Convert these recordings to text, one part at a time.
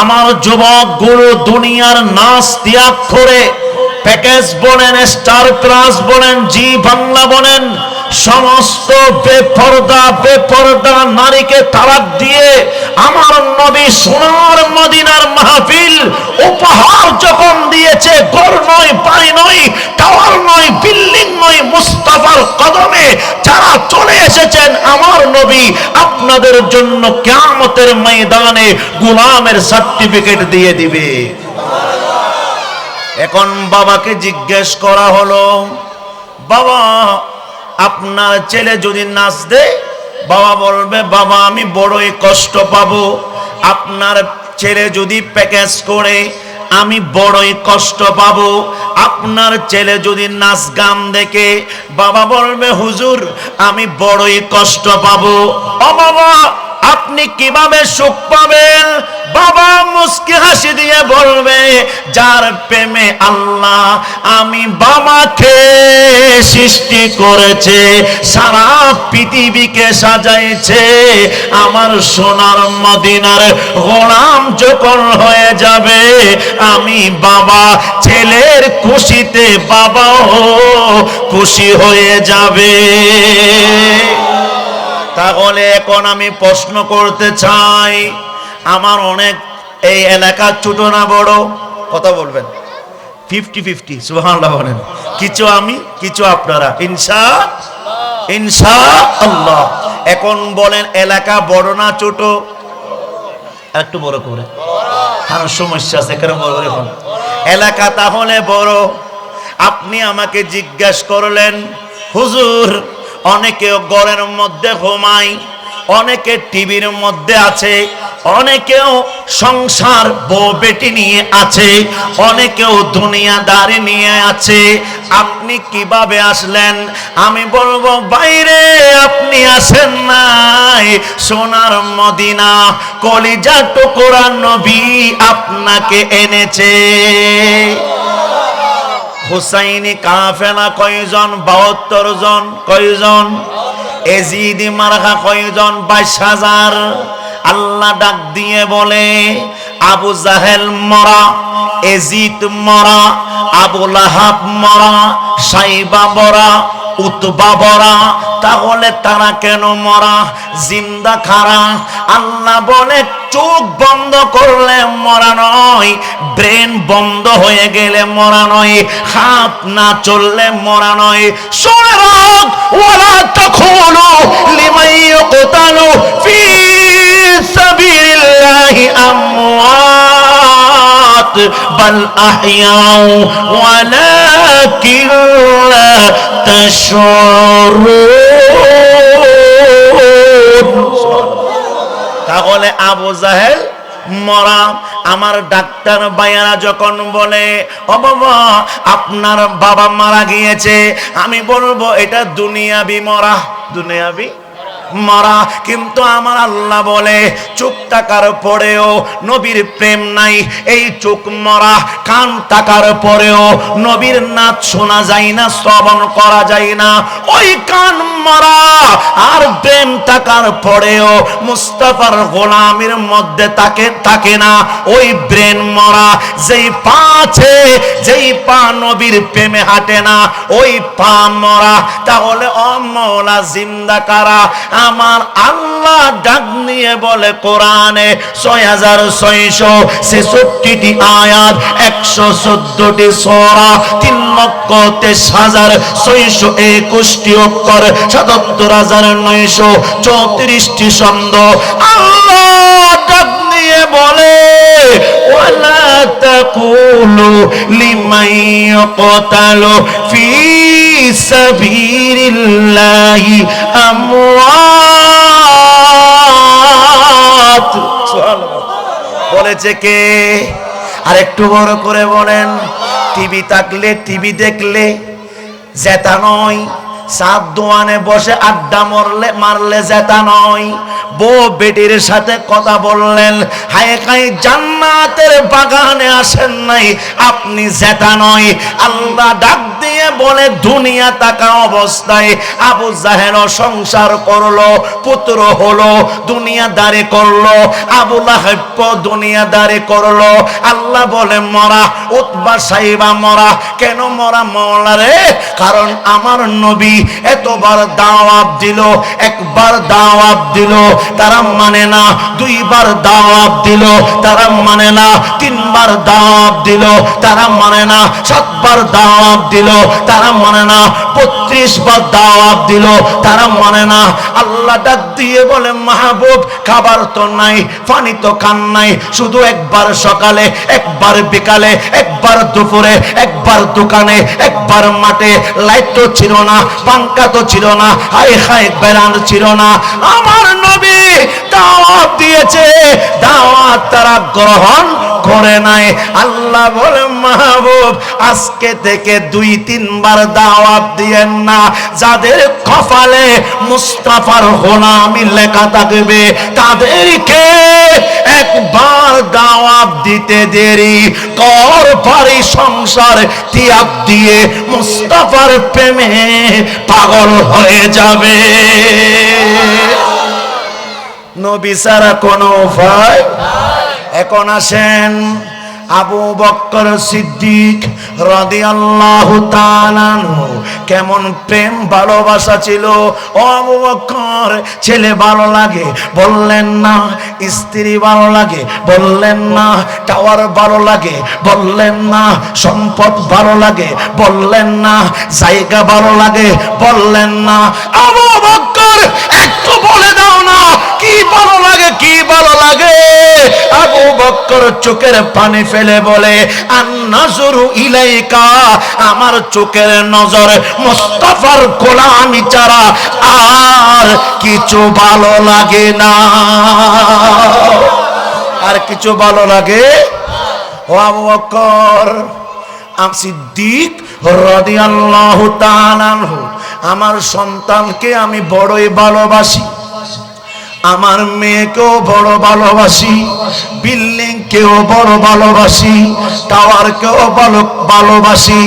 আমার যুবক গুরু দুনিয়ার নাচ ত্যাগ করে, প্যাকেজ বলেন স্টার প্লাস বলেন জি বাংলা বলেন সমস্ত বেপরদা বেপরদা নারীকে তালাক দিয়ে আমার নবী সোনার মদিনার মাহফিল উপহার যখন দিয়েছে গর নয় পাই নয়, টাওয়ার নয়, বিল্ডিং নয় মুস্তাফার কদমে যারা চলে এসেছেন আমার নবী, আপনাদের জন্য কিয়ামতের ময়দানে গুলামের সার্টিফিকেট দিয়ে দিবে। এখন বাবাকে জিজ্ঞেস করা হলো, বাবা, আপনার ছেলে যদি নাচ দেয়? বাবা বলবে, বাবা, আমি বড়ই কষ্ট পাবো। আপনার ছেলে যদি প্যাকেজ করে আমি বড়ই কষ্ট পাব। আপনার ছেলে যদি নাচ গান দেখে, বাবা বলবে, হুজুর, আমি বড়ই কষ্ট পাব। ও বাবা আপনি কীভাবে সুখ পাবেন? বাবা মুস্কি হাসি দিয়ে বলবে, যার প্রেমে আল্লাহ আমি বাবাকে সৃষ্টি করেছে, সারা পৃথিবীকে সাজাইছে। আমার সোনার মদিনার গোলাম যখন হয়ে যাবে, আমি বাবা ছেলের খুশিতে বাবাও খুশি হয়ে যাবে। তাহলে এখন আমি প্রশ্ন করতে চাই। আমার অনেক এই এলাকা ছোট না বড়, কথা বলবেন। ফিফটি ফিফটি, সুবহানাল্লাহ বলেন। কিছু আমি, কিছু আপনারা। ইনশা ইনশা আল্লাহ। এখন বলেন, এলাকা বড় না ছোট? একটু বড় করে। সমস্যা আছে এখানে বড় করে এলাকা তাহলে বড়। আপনি আমাকে জিজ্ঞাসা করলেন, হুজুর অনেকে গড়ের মধ্যে ঘুমায়, অনেকে টিভির মধ্যে আছে, অনেকেও সংসার বউ বেটি নিয়ে আছে, অনেকেও দুনিয়াদারি নিয়ে আছে। আপনি কীভাবে আসলেন? আমি বলব, বাইরে আপনি আসেন নাই। সোনার মদিনা কলিজা টুকরা নবী আপনাকে এনেছে। হুসাইনি কাফেলা কয়জন? বাহাত্তর জন। কয়জন? এজিদি মারাখা কয়জন? বাইশ হাজার। আল্লাহ ডাক দিয়ে বলে, আবু জাহেল মরা, এজিদ মরা, আবু লাহাব মরা, সাইবা মরা, উতবা বরা তাহলে তারা কেন মরা? জিন্দা খারা। আল্লাহ বলে, চোখ বন্ধ করলে মরা নয়, ব্রেন বন্ধ হয়ে গেলে মরা নয়, হাত না চললে মরা নয়। শুনে রাখ ওলা তখনও লিমাই কোতালো ফি সাবিলিল্লাহি আমওয়াত, বাল আহইয়াউ তাহলে আবু জাহেল মরা। আমার ডাক্তার বায়ারা যখন বলে, ও বাবা, আপনার বাবা মারা গিয়েছে। আমি বলব, এটা দুনিয়াবি মরা। দুনিয়াবি মরা, কিন্তু আমার আল্লাহ বলে, চোখ টাকার পরেও নবীর প্রেম নাই। এই চোখ মরা, কান টাকার পরেও নবীর নাচ শোনা যায় না, শ্রবণ করা যায় না। ওই কান মরা, আর প্রেম টাকার পরেও মুস্তাফার গোলামের মধ্যে তাকে, থাকে না। ওই ব্রেন মরা, যেই পা আছে, যেই পা নবীর প্রেমে হাঁটে না, ওই পা মরা। তাহলে অমলা জিন্দা কারা? আমার আল্লাহ ডাক নিয়ে বলে কোরআনে ছয় হাজার ছয়শো ছেষট্টিটি আয়াত, একশো চোদ্দটি সরা, তিন লক্ষ তেইশ হাজার ছয়শো একুশটি অক্ষর, সাতাত্তর হাজার নয়শো চৌত্রিশটি ছন্দ আল্লাহ ডাক নিয়ে বলে তাকুলু ফি সাবিলিল্লাহি আমওয়াত। বলেছে কে? আর একটু বড় করে বলেন। টিভি থাকলে টিভি দেখলে জেতা নয়। সাত দোয়ানে বসে আড্ডা মরলে মারলে জেতা নয়। বউ বেটির সাথে কথা বললেন, হায় কাই জান্নাতের বাগানে আসেন নাই। আপনি জেতা নয়। আল্লাহ ডাক দিয়ে বলে, দুনিয়া তাকা অবস্থায় আবু জাহেল সংসার করল, পুত্র হলো, দুনিয়াদারি করল, আবু লাহেব দুনিয়াদারি করল। আল্লাহ বলে, মরা, উতবা সাইবা, মরা। কেন মরা মরা রে? কারণ আমার নবী এতবার দাওয়াত দিল, একবার দাওয়াত দিল। তারা মানে না, দুইবার দাওয়াত দিল। তারা মানে না, তিনবার দাওয়াত দিল, তারা মানে না, সাতবার দাওয়াত দিল, তারা মানে না বত্রিশ বার দাওয়াত দিল, তারা মানে না, আল্লাহ ডাক দিয়ে বলে, মাহবুব, খাবার তো নাই, পানি তো খান নাই, শুধু একবার সকালে, একবার বিকালে, একবার দুপুরে, একবার দোকানে, একবার মাঠে, লাইট তো ছিল না পাঙ্কা তো ছিল না হাই হাই বেড়ান ছিল না। আমার নবী গ্রহণ করে নাই। আল্লাহ বলে, মাহবুব, আজকে থেকে দুই, তিনবার দাওয়াত দিয়েন না। যাদের কপালে মুস্তাফার গোলামি লেখা থাকবে, তাদেরকে একবার দাওয়াত দিতে দেরি। কর পারি সংসার ত্যাগ দিয়ে মুস্তাফার প্রেমে পাগল হয়ে যাবে। নবী ছাড়া কোনো উপায় এখন আসেন আবু বক্কর সিদ্দিক রাদিয়াল্লাহু তাআলা কেমন প্রেম ভালোবাসা ছিল। বক্কর ছেলে ভালো লাগে? বললেন না। স্ত্রী ভালো লাগে? বললেন না। টাওয়ার ভালো লাগে? বললেন না। সম্পদ ভালো লাগে? বললেন না। জায়গা ভালো লাগে? বললেন না। আবু বক্কর একটু বলে দাও না। কি ভালো লাগে? কি ভালো লাগে? আবু বক্কর চোখের পানি ফেলে বলে, আন্নাজরু ইলাইকা আমার চোখের নজর মুস্তাফার গোলামি ছাড়া আর কিছু ভালো লাগে না। আর কিছু ভালো লাগে? আমার সন্তানকে আমি বড়ই ভালোবাসি, আমার মেয়েকেও বড় ভালোবাসি, বিল্ডিং কেও বড় ভালোবাসি টাওয়ার কেউ ভালো, ভালোবাসি।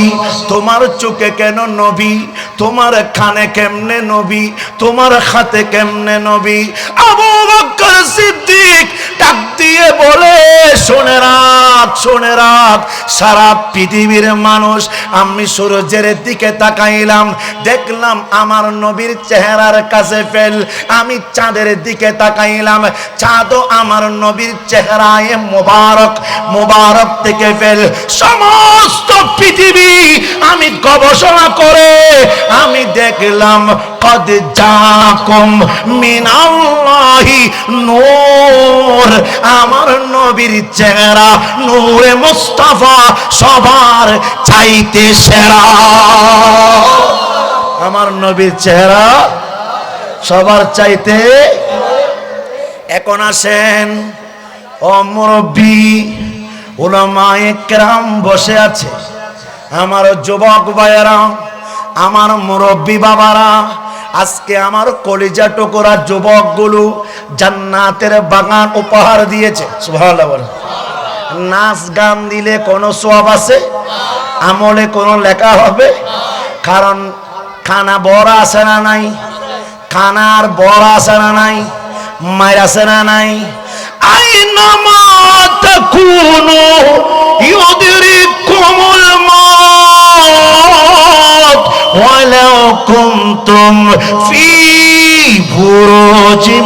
তোমার চোখে কেন নবী? তোমার খানে কেমনে নবী? তোমার হাতে কেমনে নবী? আবু বকর সিদ্দিক ডাক দিয়ে বলে, শোনে রাত শোনে রাত, সারা পৃথিবীর মানুষ, আমি সূর্যের দিকে তাকাইলাম, দেখলাম আমার নবীর চেহারার কাছে ফেল, আমি চাঁদের দিকে তাকাইলাম, চাঁদও আমার নবীর চেহারায় মোবারক মোবারক থেকে ফেল। সমস্ত পৃথিবী গবেষণা করে, আমি দেখলাম, কদ জাকুম মিনাল্লাহি নূর। আমার নবীর চেহারা নূরে মুস্তাফা সবার চাইতে সেরা। আমার নবীর চেহারা সবার চাইতে এখন আসেন। ও মুরব্বী ওলামায়ে কেরাম বসে আছে। আমার যুবক ভাইয়েরা, আমার মুরব্বী বাবারা, আজকে আমার কলিজা টুকরা যুবকগুলো জান্নাতের বাগান উপহার দিয়েছে। নাচ গান দিলে কোনো সব আছে? আমলে কোনো লেখা হবে? কারণ খানা বড় আছে না নাই? খানার বড় আছে না নাই? মায়ের আছে না নাই? আইনামা তাকুনু ইউদরিকুমুল মাউত ওয়ালাউ কুনতুম ফি বুরুজিন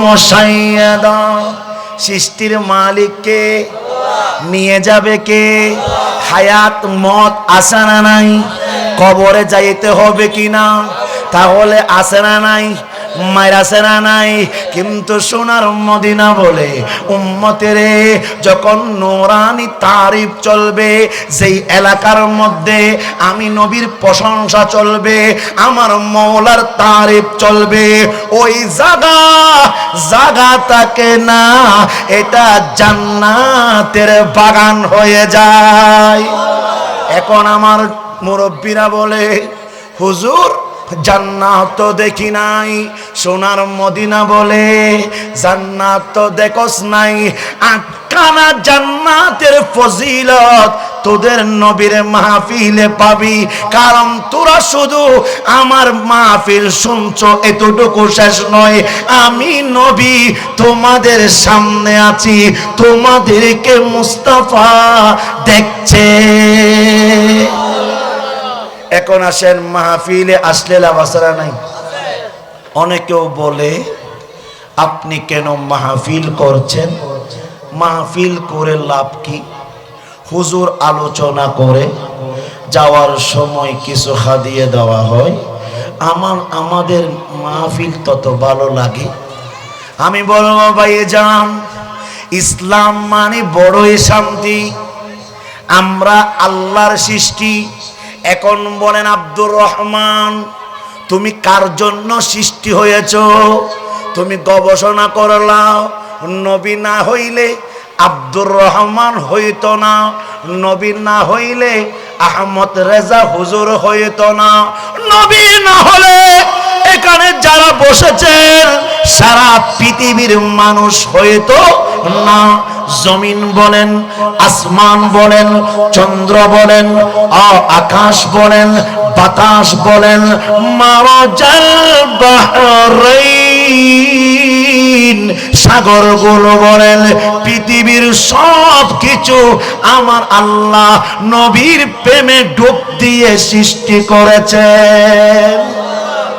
মুশাইয়াদা সৃষ্টির মালিককে নিয়ে যাবে কে? হায়াত, মত আসে না নাই? কবরে যাইতে হবে কিনা? তাহলে আসে না নাই? মায়ের না নাই? কিন্তু সোনার মদিনা বলে, উম্মতেরে যখন নোরানি তারিফ চলবে, যেই এলাকার মধ্যে আমি নবীর প্রশংসা চলবে, আমার মৌলার তারিফ চলবে, ওই জায়গা জায়গা থাকে না, এটা জান্নাতের বাগান হয়ে যায়। এখন আমার মুরব্বীরা বলে, হুজুর জান্নাত তো দেখি নাই, সোনার মদিনা বলে। জান্নাত তো দেখস নাই, আটখানা জান্নাতের ফজিলত তোদের নবীর মাহফিলে পাবি। কারণ তোরা শুধু আমার মাহফিল শুনছ, এতটুকু শেষ নয়। আমি নবী, তোমাদের সামনে আছি, তোমাদেরকে মুস্তাফা দেখছে। এখন আসেন মাহফিলে, আসলে লাভাসারা নাই। অনেকেও বলে, আপনি কেন মাহফিল করছেন? মাহফিল করে লাভ কি? হুজুর আলোচনা করে, যাওয়ার সময় কিছু হাদিয়ে দেওয়া হয়। আমার, আমাদের মাহফিল তত ভালো লাগে। আমি বলব ভাই যান ইসলাম মানে বড়ই শান্তি। আমরা আল্লাহর সৃষ্টি এখন বলেন, আব্দুর রহমান, তুমি কার জন্য সৃষ্টি হয়েছ? তুমি গবেষণা করলাও, নবী না হইলে আব্দুর রহমান হইত না, নবী না হইলে আহমদ রেজা হুজুর হইত না, নবী না হলে এখানে যারা বসেছেন, সারা পৃথিবীর মানুষ হয়তো না, জমিন বলেন, আসমান বলেন, চন্দ্র বলেন আকাশ বলেন, বাতাস বলেন বাহরাইন। সাগরগুলো বলেন, পৃথিবীর সব কিছু আমার আল্লাহ নবীর প্রেমে ডুব দিয়ে সৃষ্টি করেছেন।